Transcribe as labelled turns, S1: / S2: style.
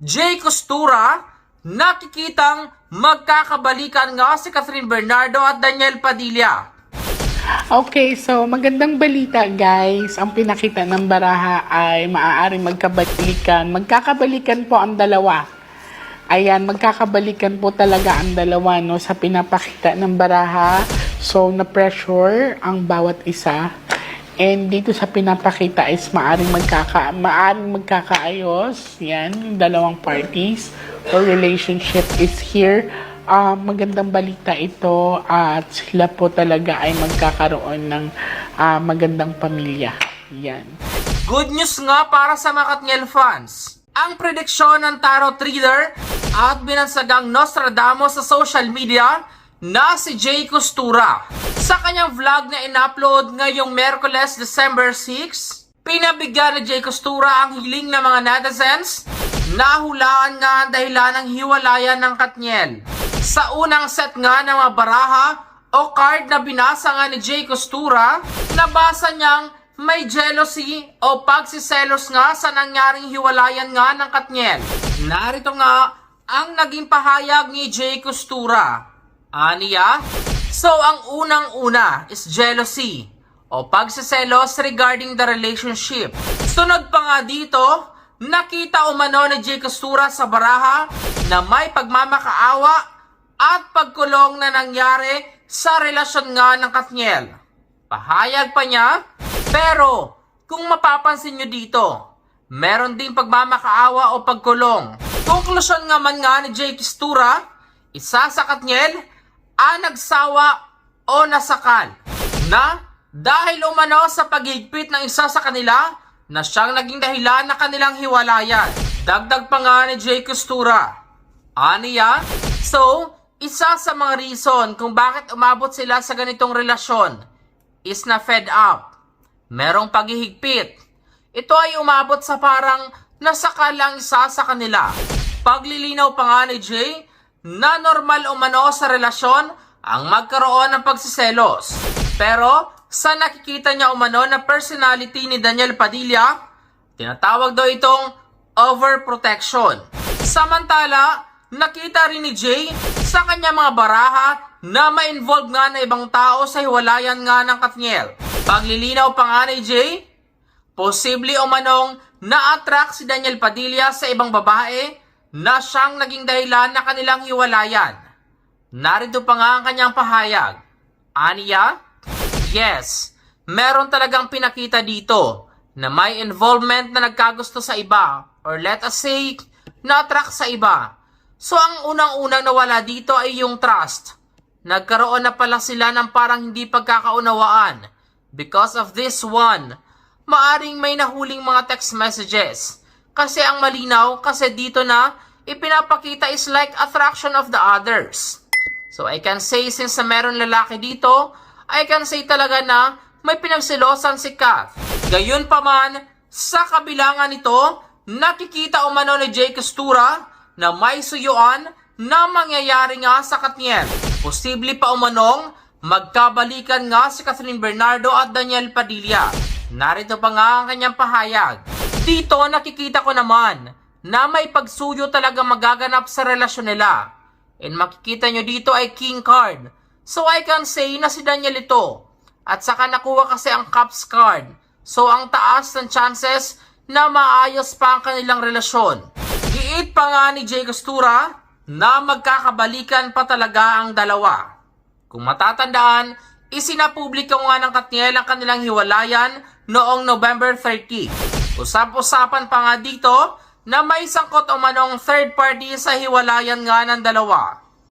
S1: Jay Costura, nakikitang magkakabalikan nga si Catherine Bernardo at Daniel Padilla.
S2: Okay, so magandang balita guys. Ang pinakita ng baraha ay maaaring magkabalikan. Magkakabalikan po ang dalawa. Ayan, magkakabalikan po talaga ang dalawa no sa pinapakita ng baraha. So na-pressure ang bawat isa. And dito sa pinapakita is maaring magkaka maaring magkakaayos. Yan, yung dalawang parties or relationship is here. Ah, magandang balita ito at sila po talaga ay magkakaroon ng ah, magandang pamilya. Yan.
S1: Good news nga para sa mga Katniel fans. Ang prediksyon ng tarot reader at binansagang Nostradamus sa social media na si Jay Costura. Sa kanyang vlog na in-upload ngayong Merkules, December 6, pinabigyan ni Jay Costura ang hiling ng mga netizens Nahulaan nga ang dahilan ng hiwalayan ng Katniel. Sa unang set nga ng mga baraha o card na binasa nga ni Jay Costura, nabasa niyang may jealousy o pagsiselos nga sa nangyaring hiwalayan nga ng Katniel. Narito nga ang naging pahayag ni Jay Costura. Aniya? So ang unang-una is jealousy o pagsiselos regarding the relationship. Sunod pa nga dito, nakita umano ni Jay Costura sa baraha na may pagmamakaawa at pagkulong na nangyari sa relasyon nga ng Katniel. Pahayag pa niya, pero kung mapapansin nyo dito, meron din pagmamakaawa o pagkulong. Konklusyon nga man nga ni Jay Costura, isa sa Katniel, ang nagsawa o nasakal na dahil umano sa paghigpit ng isa sa kanila na siyang naging dahilan na kanilang hiwalayan. Dagdag pa nga ni Jay Costura. Aniya? So, isa sa mga reason kung bakit umabot sila sa ganitong relasyon is na fed up. Merong paghihigpit. Ito ay umabot sa parang nasakal lang isa sa kanila. Paglilinaw pa nga ni Jay na normal umano sa relasyon ang magkaroon ng pagsiselos. Pero sa nakikita niya umano na personality ni Daniel Padilla, tinatawag daw itong overprotection. Samantala, nakita rin ni Jay sa kanya mga baraha na ma-involve nga na ibang tao sa hiwalayan nga ng Katniel. Paglilinaw pa nga ni Jay, posible umanong na-attract si Daniel Padilla sa ibang babae na siyang naging dahilan na kanilang hiwalayan. Narito pa nga ang kanyang pahayag. Aniya? Yes, meron talagang pinakita dito na may involvement na nagkagusto sa iba or let us say, na-attract sa iba. So ang unang-unang nawala dito ay yung trust. Nagkaroon na pala sila ng parang hindi pagkakaunawaan. Because of this one, maaring may nahuling mga text messages. Kasi ang malinaw, kasi dito na, ipinapakita is like attraction of the others. So I can say since na meron lalaki dito, I can say talaga na may pinagsilosan si Kath. Gayun pa man, sa kabilangan nito, nakikita umano ni Jay Costura na may suyuan na mangyayari nga sa Katniel. Posible pa umanong magkabalikan nga si Catherine Bernardo at Daniel Padilla. Narito pa nga ang kanyang pahayag. Dito nakikita ko naman na may pagsuyo talaga magaganap sa relasyon nila. And makikita nyo dito ay king card. So I can say na si Daniel ito. At saka nakuha kasi ang cups card. So ang taas ng chances na maayos pa ang kanilang relasyon. Giit pa nga ni Jay Costura na magkakabalikan pa talaga ang dalawa. Kung matatandaan, isinapubliko nga ng Katniel ang kanilang hiwalayan noong November 30. Usap-usapan pa nga dito na may sangkot umanong third party sa hiwalayan nga ng dalawa.